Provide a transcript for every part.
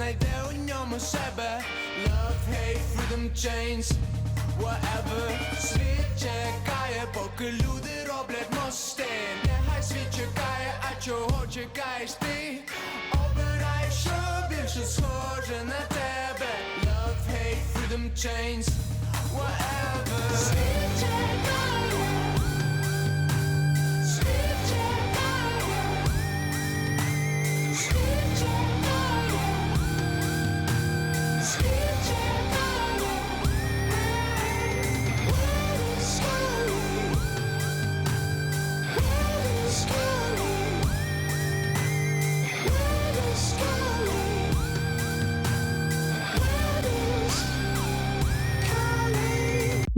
знайде у ньому себе Love, hate, freedom, chains Whatever Світ чекає, поки люди роблять мости Нехай світ чекає, а чого чекаєш ти? Обирай, що більше схоже на тебе Love, hate, freedom, chains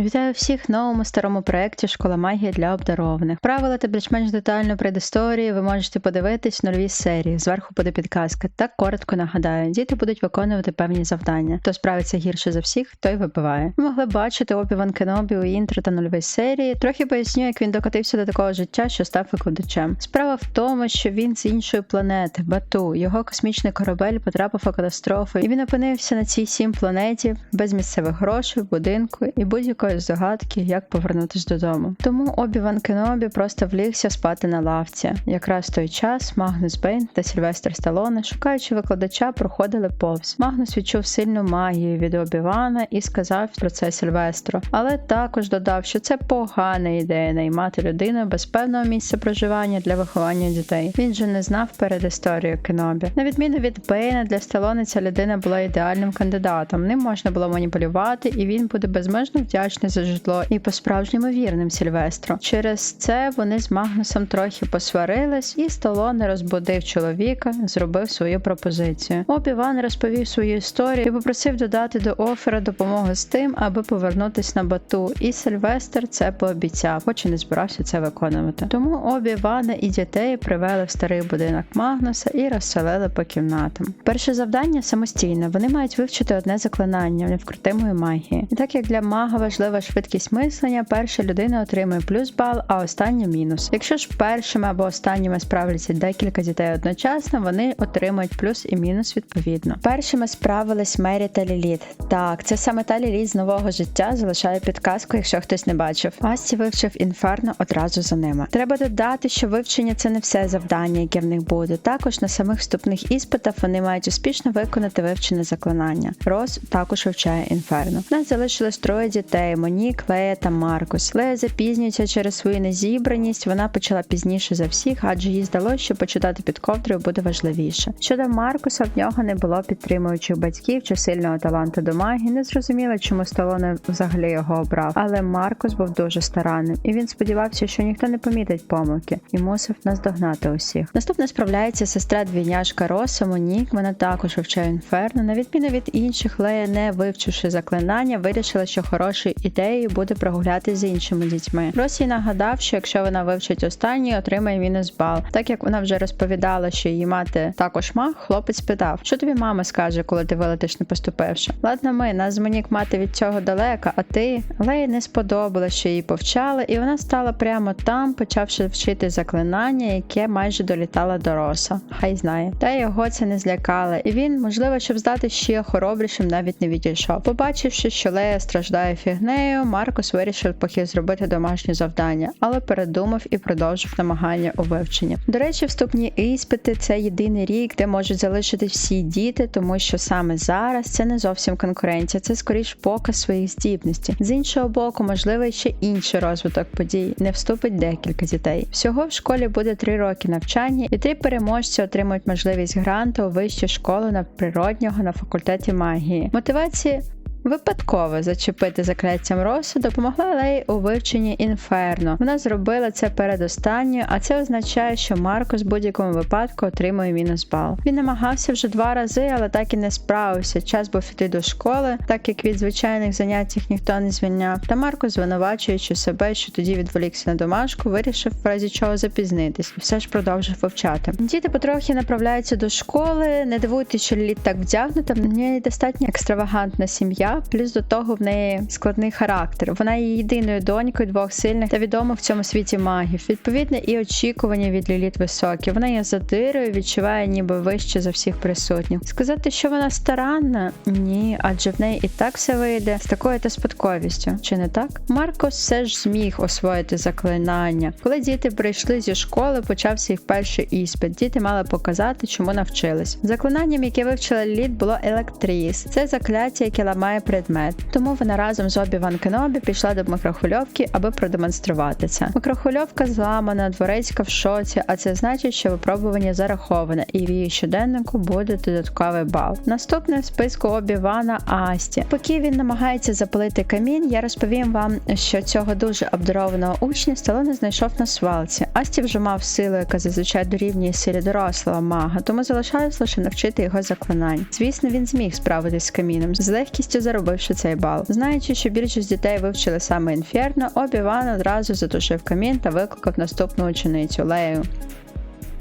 Вітаю всіх новому старому проєкті Школа магії для обдарованих. Правила та більш-менш детальну предісторію ви можете подивитись в новій серії. Зверху буде підказка. Так коротко нагадаю, діти будуть виконувати певні завдання. Хто справиться гірше за всіх, той вибиває. Ви могли бачити Обі-Ван Кенобі у інтро та нульовій серії. Трохи поясню, як він докотився до такого життя, що став викладачем. Справа в тому, що він з іншої планети, Бату. Його космічний корабель потрапив у катастрофу, і він опинився на цій сім планеті без місцевих грошей, будинку і будь-якої здогадки, як повернутися додому. Тому Обі-Ван Кенобі просто влігся спати на лавці. Якраз в той час Магнус Бейн та Сільвестр Сталоне, шукаючи викладача, проходили повз. Магнус відчув сильну магію від Обі-Вана і сказав про це Сільвестру, але також додав, що це погана ідея наймати людину без певного місця проживання для виховання дітей. Він же не знав перед історією Кенобі. На відміну від Бейна, для Сталоне ця людина була ідеальним кандидатом. Ним можна було маніпулювати, і він буде безмежно вдячний за житло і по-справжньому вірним Сільвестру. Через це вони з Магнусом трохи посварились, і Сталоне розбудив чоловіка, зробив свою пропозицію. Обі-Ван розповів свою історію і попросив додати до офера допомогу з тим, аби повернутись на бату. І Сильвестр це пообіцяв, хоч і не збирався це виконувати. Тому обі Вана і дітей привели в старий будинок Магнуса і розселили по кімнатам. Перше завдання самостійне. Вони мають вивчити одне заклинання невкрутимої магії. І так як для мага важлива швидкість мислення, перша людина отримує плюс бал, а остання мінус. Якщо ж першими або останніми справляться декілька дітей одночасно, вони отримують плюс і мінус відповідно. Першими справились Мері та Ліліт. Так, це саме та Ліліт з нового життя залишає підказку, якщо хтось не бачив. Асті вивчив інферно одразу за ними. Треба додати, що вивчення це не все завдання, яке в них буде. Також на самих вступних іспитах вони мають успішно виконати вивчене заклинання. Рос також вивчає інферно. Нас залишилось троє дітей: Монік, Лея та Маркус. Лея запізнюється через свою незібраність. Вона почала пізніше за всіх, адже їй здалося, що почитати під ковдрою буде важливіше. Щодо Маркуса, в нього не було підтримуючих батьків чи сильного таланту до магії. Не зрозуміло, чому Сталоне взагалі його обрав. Але Маркус був дуже старанним, і він сподівався, що ніхто не помітить помилки і мусив наздогнати усіх. Наступно справляється сестра двійняшка Роса Монік. Вона також вивчає інферно. На відміну від інших, Лея, не вивчивши заклинання, вирішила, що хорошою ідеєю буде прогулятися з іншими дітьми. Росі нагадав, що якщо вона вивчить останній, отримає мінус бал. Так як вона вже розповідала, що її мати також маг, хлопець питав, що тобі мама скаже, коли ти вилетиш не поступивши. Ладно, ми нас з мати від цього далека, а ти Леї не сподобалось, що її повчали, і вона стала прямо там, почавши вчити заклинання, яке майже долітало до Роса. Хай знає. Та його це не злякало, і він, можливо, щоб здати ще хоробрішим, навіть не відійшов. Побачивши, що Лея страждає фігнею, Маркус вирішив поки зробити домашнє завдання, але передумав і продовжив намагання у вивченні. До речі, вступні іспити це єдиний рік, де можуть залишитись всі діти, тому що саме зараз це не зовсім конкуренція, це скоріш показ своїх здібностей. З іншого боку, можливий ще інший розвиток подій. Не вступить декілька дітей. Всього в школі буде три роки навчання, і три переможці отримують можливість гранту у вищу школу на природнього на факультеті магії. Мотивації Випадково зачепити закляттям Росу допомогла Лей у вивченні інферно. Вона зробила це передостанньою, а це означає, що Маркус в будь-якому випадку отримує мінус бал. Він намагався вже два рази, але так і не справився. Час був іти до школи, так як від звичайних занять їх ніхто не звільняв. Та Маркус, звинувачуючи себе, що тоді відволікся на домашку, вирішив в разі чого запізнитись і все ж продовжив вивчати. Діти потрохи направляються до школи. Не дивуйтесь, що Ліліт так вдягнута. В неї достатньо екстравагантна сім'я. Плюс до того в неї складний характер. Вона є єдиною донькою двох сильних та відомих в цьому світі магів. Відповідно, і очікування від Ліліт високі. Вона є задирою, відчуває ніби вище за всіх присутніх. Сказати, що вона старанна? Ні, адже в неї і так все вийде з такою та спадковістю. Чи не так? Маркос все ж зміг освоїти заклинання. Коли діти прийшли зі школи, почався їх перший іспит. Діти мали показати, чому навчились. Заклинанням, яке вивчила Ліліт, було електріс. Це закляття, яке ламає предмет. Тому вона разом з Обі Ван Кенобі пішла до микрохвильовки, аби продемонструвати це. Микрохвильовка зламана, дворецька в шоці, а це значить, що випробування зараховане, і в її щоденнику буде додатковий бал. Наступне в списку Обі Вана Асті. Поки він намагається запалити камінь, я розповім вам, що цього дуже обдарованого учня Сталоне знайшов на свалці. Асті вже мав силу, яка зазвичай дорівнює силі дорослого мага, тому залишалось лише навчити його заклинань. Звісно, він зміг справитись з каміном, з легкістю заробивши цей бал. Знаючи, що більшість дітей вивчили саме інферно, обіван одразу затушив камін та викликав наступну ученицю Лею.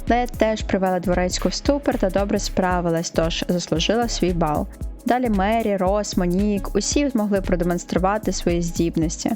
Лея теж привела дворецьку в ступор та добре справилась, тож заслужила свій бал. Далі Мері, Рос, Монік усі змогли продемонструвати свої здібності.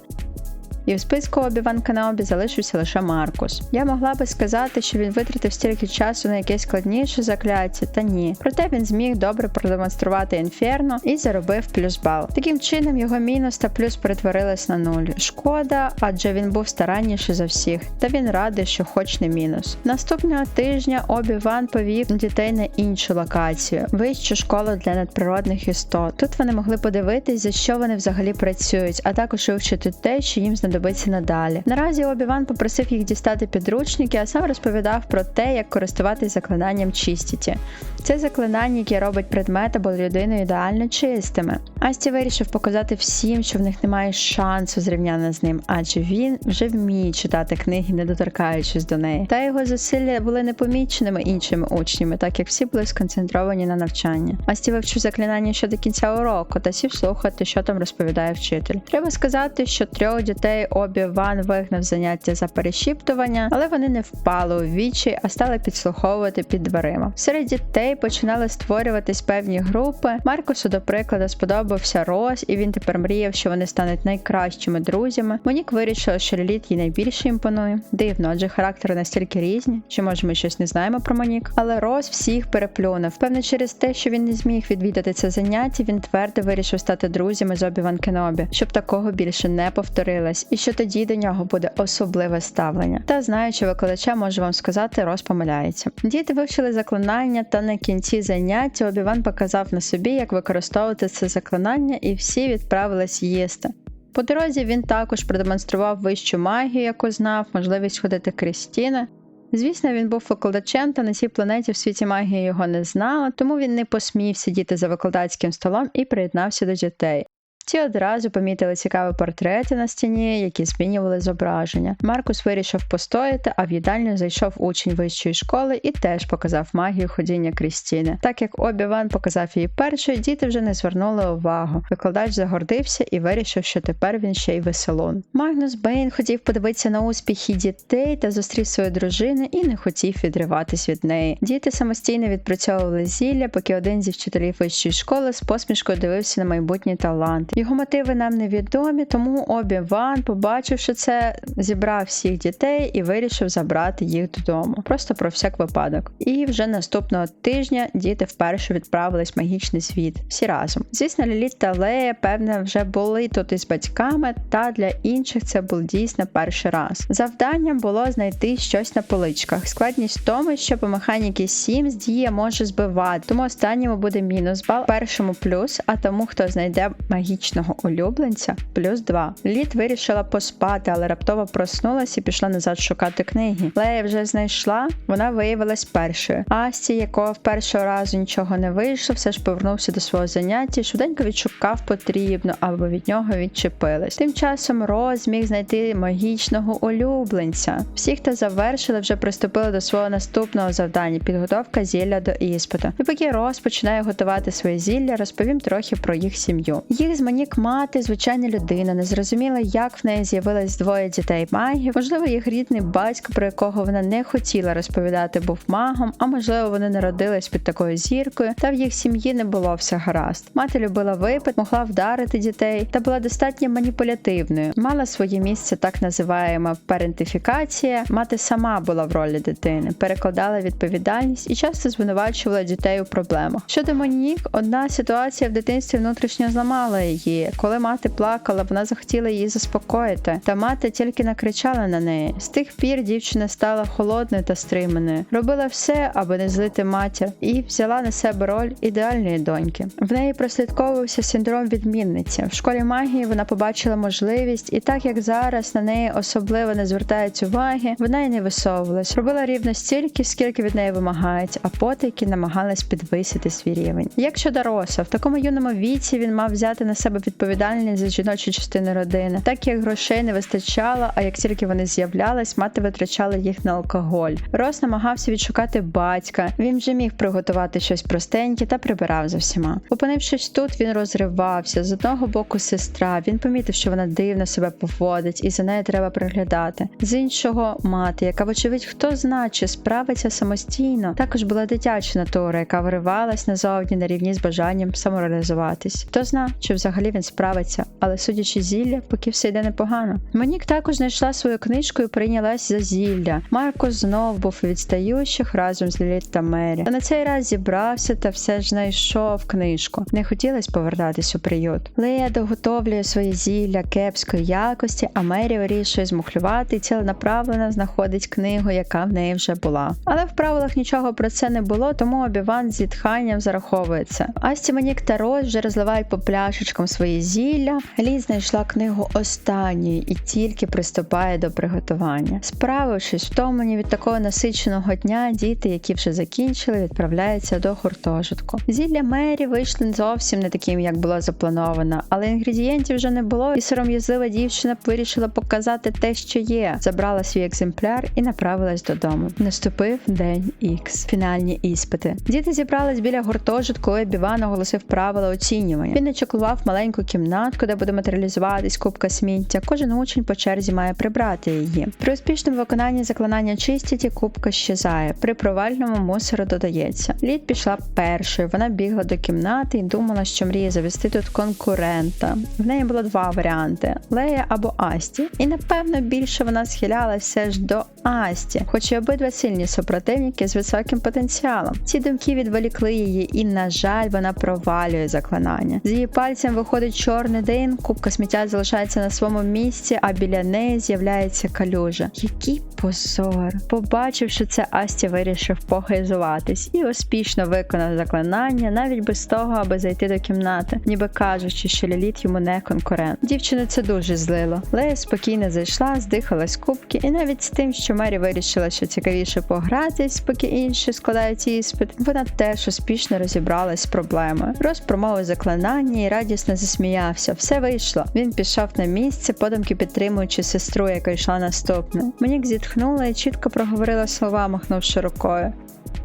І в списку Обі-Ван Канаобі залишився лише Маркус. Я могла би сказати, що він витратив стільки часу на якесь складніше закляття, та ні. Проте він зміг добре продемонструвати інферно і заробив плюс бал. Таким чином його мінус та плюс перетворились на нуль. Шкода, адже він був старанніший за всіх, та він радий, що хоч не мінус. Наступного тижня Обі-Ван повів дітей на іншу локацію вищу школу для надприродних істот. Тут вони могли подивитись, за що вони взагалі працюють, а також вивчити те, що їм знадобиться надалі. Наразі Обі-Ван попросив їх дістати підручники, а сам розповідав про те, як користуватись заклинанням чистіті. Це заклинання, яке робить предмет або людину ідеально чистими. Асті вирішив показати всім, що в них немає шансу зрівняно з ним, адже він вже вміє читати книги, не доторкаючись до неї. Та його зусилля були непоміченими іншими учнями, так як всі були сконцентровані на навчанні. Асті вивчив заклинання ще до кінця уроку та сів слухати, що там розповідає вчитель. Треба сказати, що трьох дітей обі Ван вигнав заняття за перешіптування, але вони не впали у вічі, а стали підслуховувати під дверима. Серед дітей починали створюватись певні групи. Маркусу, до прикладу, сподобався Рос, і він тепер мріяв, що вони стануть найкращими друзями. Монік вирішила, що Ліліт їй найбільше імпонує. Дивно, адже характери настільки різні, чи може ми щось не знаємо про Монік. Але Рос всіх переплюнув. Певне, через те, що він не зміг відвідати це заняття, він твердо вирішив стати друзями з Обі Ван Кенобі, щоб такого більше не повторилось, і що тоді до нього буде особливе ставлення. Та знаючи викладача, можу вам сказати, Рос помиляється. Діти вивчили заклинання, та на кінці заняття Обіван показав на собі, як використовувати це заклинання, і всі відправились їсти. По дорозі він також продемонстрував вищу магію, яку знав, можливість ходити крізь стіни. Звісно, він був викладачем, та на цій планеті в світі магії його не знала, тому він не посмів сидіти за викладацьким столом і приєднався до дітей. Ті одразу помітили цікаві портрети на стіні, які змінювали зображення. Маркус вирішив постояти, а в їдальню зайшов учень вищої школи і теж показав магію ходіння крізь стіни. Так як Обі-Ван показав її першою, діти вже не звернули увагу. Викладач загордився і вирішив, що тепер він ще й веселун. Магнус Бейн хотів подивитися на успіхи дітей та зустрів свою дружину і не хотів відриватись від неї. Діти самостійно відпрацьовували зілля, поки один зі вчителів вищої школи з посмішкою дивився на майбутній талант. Його мотиви нам невідомі, тому Обі Ван, побачивши це, зібрав всіх дітей і вирішив забрати їх додому. Просто про всяк випадок. І вже наступного тижня діти вперше відправились в магічний світ. Всі разом. Звісно, Ліліт та Лея, певне, вже були тут із батьками, та для інших це був дійсно перший раз. Завданням було знайти щось на поличках. Складність в тому, що по механіки 7 дія може збивати, тому останньому буде мінус бал, першому плюс, а тому, хто знайде магічну магічного улюбленця плюс 2. Літ вирішила поспати, але раптово проснулась і пішла назад шукати книги. Лея вже знайшла, вона виявилась першою. Асті, якого в першого разу нічого не вийшло, все ж повернувся до свого заняття, і швиденько відшукав потрібно, або від нього відчепились. Тим часом Роз зміг знайти магічного улюбленця. Всі, хто завершили, вже приступили до свого наступного завдання підготовка зілля до іспиту. І поки Роз починає готувати своє зілля, розповім трохи про їх сім'ю. Їх з Монік мати звичайна людина, не зрозуміла, як в неї з'явилось двоє дітей магів. Можливо, їх рідний батько, про якого вона не хотіла розповідати, був магом, а можливо, вони народились під такою зіркою, та в їх сім'ї не було все гаразд. Мати любила випит, могла вдарити дітей та була достатньо маніпулятивною. Мала своє місце, так називаємо парентифікація. Мати сама була в ролі дитини, перекладала відповідальність і часто звинувачувала дітей у проблемах. Щодо Монік, одна ситуація в дитинстві внутрішньо зламала її. Коли мати плакала, вона захотіла її заспокоїти, та мати тільки накричала на неї. З тих пір дівчина стала холодною та стриманою, робила все, аби не злити матір, і взяла на себе роль ідеальної доньки. В неї прослідковувався синдром відмінниці. В школі магії вона побачила можливість, і так як зараз на неї особливо не звертають уваги, вона й не висовувалась. Робила рівно стільки, скільки від неї вимагають, а потайки намагалась підвисити свій рівень. Як щодо в такому юному віці він мав взяти на себе відповідальність за жіночу частину родини, так як грошей не вистачало, а як тільки вони з'являлись, мати витрачала їх на алкоголь. Рос намагався відшукати батька. Він вже міг приготувати щось простеньке та прибирав за всіма. Опинившись тут, він розривався. З одного боку, сестра. Він помітив, що вона дивно себе поводить, і за нею треба приглядати. З іншого мати, яка, вочевидь, хто зна, чи справиться самостійно, також була дитяча натура, яка виривалась назовні на рівні з бажанням самореалізуватись. Хто зна, чи взагалі він справиться, але судячи зілля, поки все йде непогано. Монік також знайшла свою книжку і прийнялась за зілля. Марко знов був у відстаючих разом з Ліліт та Мері. Та на цей раз зібрався та все ж знайшов книжку. Не хотілося повертатись у приют. Лея доготовлює своє зілля кепської якості, а Мері вирішує змухлювати і ціленаправлено знаходить книгу, яка в неї вже була. Але в правилах нічого про це не було, тому обіван зітханням зараховується. Асті Монік та Рос вже розливають по пляшечкам свої зілля. Лі знайшла книгу останньої і тільки приступає до приготування. Справившись, втомлені від такого насиченого дня, діти, які вже закінчили, відправляються до гуртожитку. Зілля Мері вийшли зовсім не таким, як було заплановано, але інгредієнтів вже не було, і сором'язлива дівчина вирішила показати те, що є. Забрала свій екземпляр і направилась додому. Наступив день Ікс. Фінальні іспити. Діти зібрались біля гуртожитку, і Біван оголосив правила оцінювання. Він начеклував маленьку кімнатку, де буде матеріалізуватись кубка сміття. Кожен учень по черзі має прибрати її. При успішному виконанні заклинання чистіті кубка щезає. При провальному мусору додається. Лід пішла першою. Вона бігла до кімнати і думала, що мріє завести тут конкурента. В неї було два варіанти: Лея або Асті. І напевно більше вона схилялася ж до Асті, хоч і обидва сильні супротивники з високим потенціалом. Ці думки відволікли її, і, на жаль, вона провалює заклинання. З її пальцем виходить чорний дин, кубка сміття залишається на своєму місці, а біля неї з'являється калюжа. Який позор! Побачивши це, Асті вирішив похизуватись і успішно виконав заклинання, навіть без того, аби зайти до кімнати, ніби кажучи, що Ліліт йому не конкурент. Дівчину це дуже злило. Лея спокійно зайшла, здихалась кубки, і навіть з тим, що Мері вирішила, що цікавіше погратись, поки інші складають іспит, вона теж успішно розібралась з проблемою. Рос промовив заклинання і радісно засміявся. Все вийшло. Він пішов на місце, подумки підтримуючи сестру, яка йшла наступною. Монік зітхнула і чітко проговорила слова, махнувши рукою.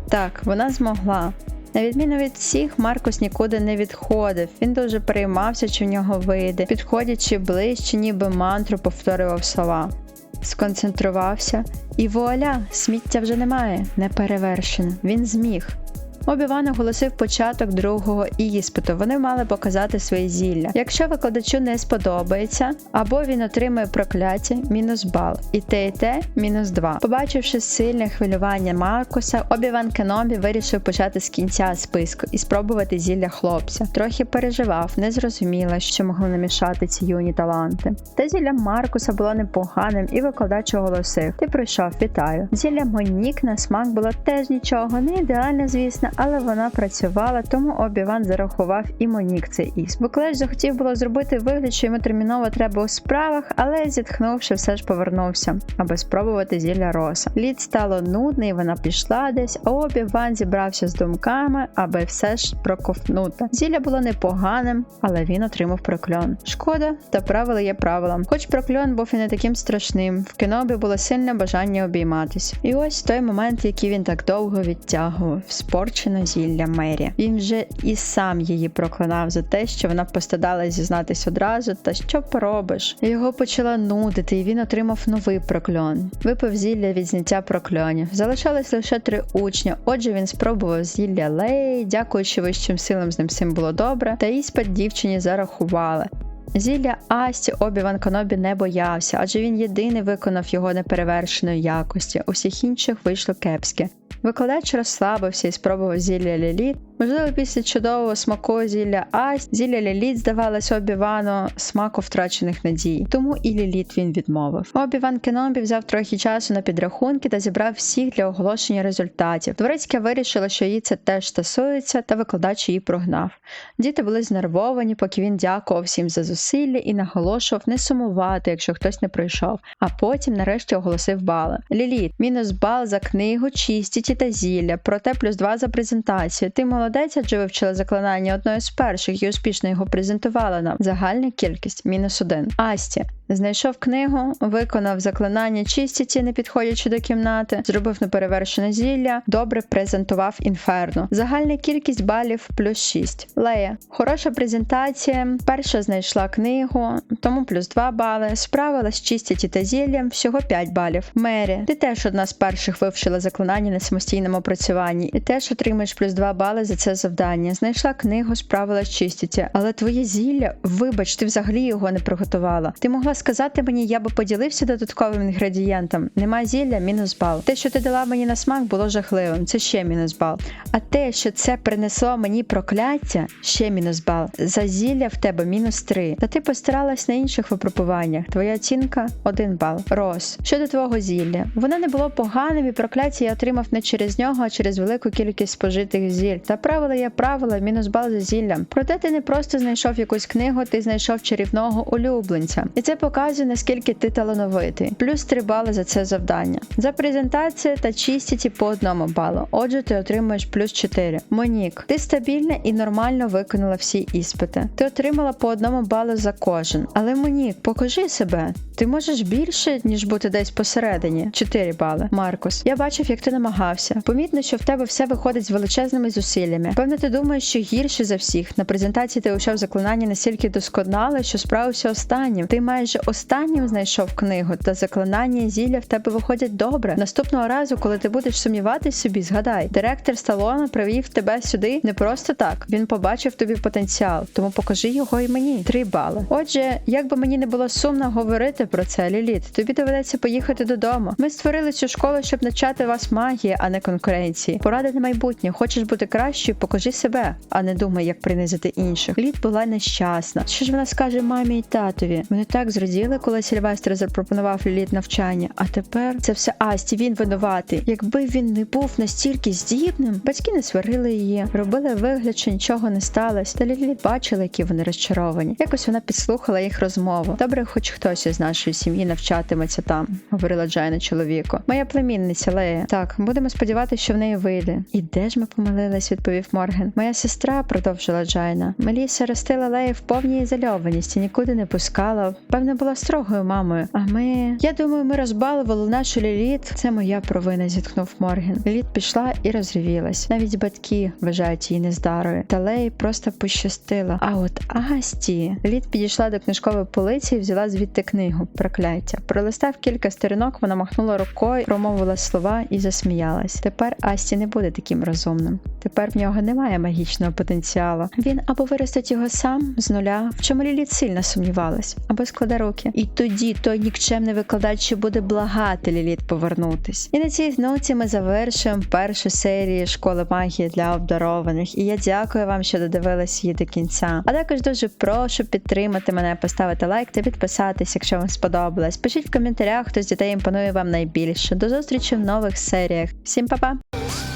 Так, вона змогла. На відміну від всіх, Маркус нікуди не відходив. Він дуже переймався, чи в нього вийде, підходячи ближче, ніби мантру повторював слова. Сконцентрувався, і вуаля, сміття вже немає, не перевершено. Він зміг. Обіван оголосив початок другого іспиту. Вони мали показати свої зілля. Якщо викладачу не сподобається, або він отримує прокляття мінус бал, і те, і те мінус 2. Побачивши сильне хвилювання Маркуса, Обіван Кенобі вирішив почати з кінця списку і спробувати зілля хлопця. Трохи переживав, не зрозуміла, що могли намішати ці юні таланти. Та зілля Маркуса було непоганим, і викладач оголосив: Ти пройшов, вітаю. Зілля Монік на смак було теж нічого, не ідеальне, звісно, але вона працювала, тому Обіван зарахував і Монік цей іс. Буклеш захотів було зробити вигляд, що йому терміново треба у справах, але зітхнувши, все ж повернувся, аби спробувати зілля роса. Лід стало нудно, і вона пішла десь, а Обіван зібрався з думками, аби все ж проковтнути. Зілля було непоганим, але він отримав прокльон. Шкода, та правило є правилом. Хоч прокльон був і не таким страшним, в кінобі було сильне бажання обійматись. І ось той момент, який він так довго відтягував. Спорч неперевершено зілля Мері. Він вже і сам її проклинав за те, що вона постадала зізнатись одразу, та що поробиш. Його почала нудити, і він отримав новий прокльон. Випив зілля від зняття прокльонів. Залишалось лише три учня. Отже, він спробував зілля Леї, дякуючи вищим силам з ним всім було добре, та іспит дівчині зарахували. Зілля Асті Обіван Канобі не боявся, адже він єдиний виконав його неперевершеної якості. У всіх інших вийшло кепське. Викладач розслабився і спробував зілля Ліліт. Можливо, після чудового смаку зілля Асть, зілля Ліліт здавалося Обівану смаку втрачених надій. Тому і Ліліт він відмовив. Обіван Кенобі взяв трохи часу на підрахунки та зібрав всіх для оголошення результатів. Дворецька вирішила, що її це теж стосується, та викладач її прогнав. Діти були знервовані, поки він дякував всім за зусилля і наголошував не сумувати, якщо хтось не прийшов. А потім нарешті оголосив бали. Ліліт, мінус бал за книгу, чистіті та зілля, проте плюс два за презентацію. Ти молодець, адже вивчила заклинання одної з перших і успішно його презентувала нам. Загальна кількість мінус один. Асті. Знайшов книгу, виконав заклинання чистіті, не підходячи до кімнати, зробив неперевершене зілля, добре презентував інферно. Загальна кількість балів плюс 6. Лея. Хороша презентація. Перша знайшла книгу, тому плюс 2 бали. Справилась з чистіті та зіллям, всього 5 балів. Мері. Ти теж одна з перших вивчила заклинання на самостійному опрацюванні і теж отримаєш плюс 2 бали за це завдання. Знайшла книгу, справилась з чистіті, але твоє зілля, вибач, ти взагалі його не приготувала. Ти могла сказати мені, я би поділився додатковим інгредієнтом. Нема зілля, мінус бал. Те, що ти дала мені на смак, було жахливим. Це ще мінус бал. А те, що це принесло мені прокляття, ще мінус бал. За зілля в тебе мінус 3. Та ти постаралась на інших випробуваннях. Твоя оцінка 1 бал. Рос. Щодо твого зілля, воно не було поганим і прокляття я отримав не через нього, а через велику кількість спожитих зіль. Та правила є правила, мінус бал за зіллям. Проте ти не просто знайшов якусь книгу, ти знайшов чарівного улюбленця. І це показує, наскільки ти талановитий. Плюс 3 бали за це завдання. За презентацію та чистіті по одному балу. Отже, ти отримуєш плюс 4. Монік, ти стабільна і нормально виконала всі іспити. Ти отримала по одному балу за кожен. Але Монік, покажи себе. Ти можеш більше, ніж бути десь посередині. 4 бали. Маркус, я бачив, як ти намагався. Помітно, що в тебе все виходить з величезними зусиллями. Певно, ти думаєш, що гірше за всіх. На презентації ти вивчав заклинання настільки досконало, що справився останнім. Ти майже останнім знайшов книгу, та заклинання зілля в тебе виходять добре. Наступного разу, коли ти будеш сумніватись собі, згадай, директор Сталона привів тебе сюди не просто так. Він побачив тобі потенціал, тому покажи його і мені. Три бали. Отже, як би мені не було сумно говорити про це, Ліліт, тобі доведеться поїхати додому. Ми створили цю школу, щоб навчати вас магії, а не конкуренції. Поради на майбутнє. Хочеш бути кращою, покажи себе, а не думай, як принизити інших. Літ була нещасна. Що ж вона скаже мамі і татові? Вони так зраділи, коли Сільвестр запропонував Ліліт навчання. А тепер це все Асті. Він винуватий. Якби він не був настільки здібним, батьки не сварили її, робили вигляд, що нічого не сталося. Та Ліліт бачила, які вони розчаровані. Якось вона підслухала їх розмову. Добре, хоч хтось із нашої сім'ї навчатиметься там, говорила Джайна чоловіку. Моя племінниця Лея. Так, будемо сподіватися, що в неї вийде. І де ж ми помилились, відповів Морген. Моя сестра, продовжила Джайна. Меліса ростила Лею в повній ізольованості, нікуди не пускала. Певно, була строгою мамою. А ми. Я думаю, ми розбалували нашу Ліліт. Це моя провина, зітхнув Морген. Ліліт пішла і розревілась. Навіть батьки вважають її нездарою. Та Леї просто пощастило. А от Асті. Ліліт підійшла до книжкової полиці і взяла звідти книгу прокляття. Пролистав кілька сторінок, вона махнула рукою, промовила слова і засміялась. Тепер Асті не буде таким розумним. Тепер в нього немає магічного потенціалу. Він або виростить його сам з нуля, в чому Ліліт сильно сумнівалась, або складе руки. І тоді той нікчемний викладач буде благати Ліліт повернутись. І на цій ноті ми завершуємо першу серію школи магії для обдарованих. І я дякую вам, що додивились її до кінця. А також дуже прошу підтримати мене, поставити лайк та підписатись, якщо вам сподобалось. Пишіть в коментарях, хто з дітей імпонує вам найбільше. До зустрічі в нових серіях. Всім па-па!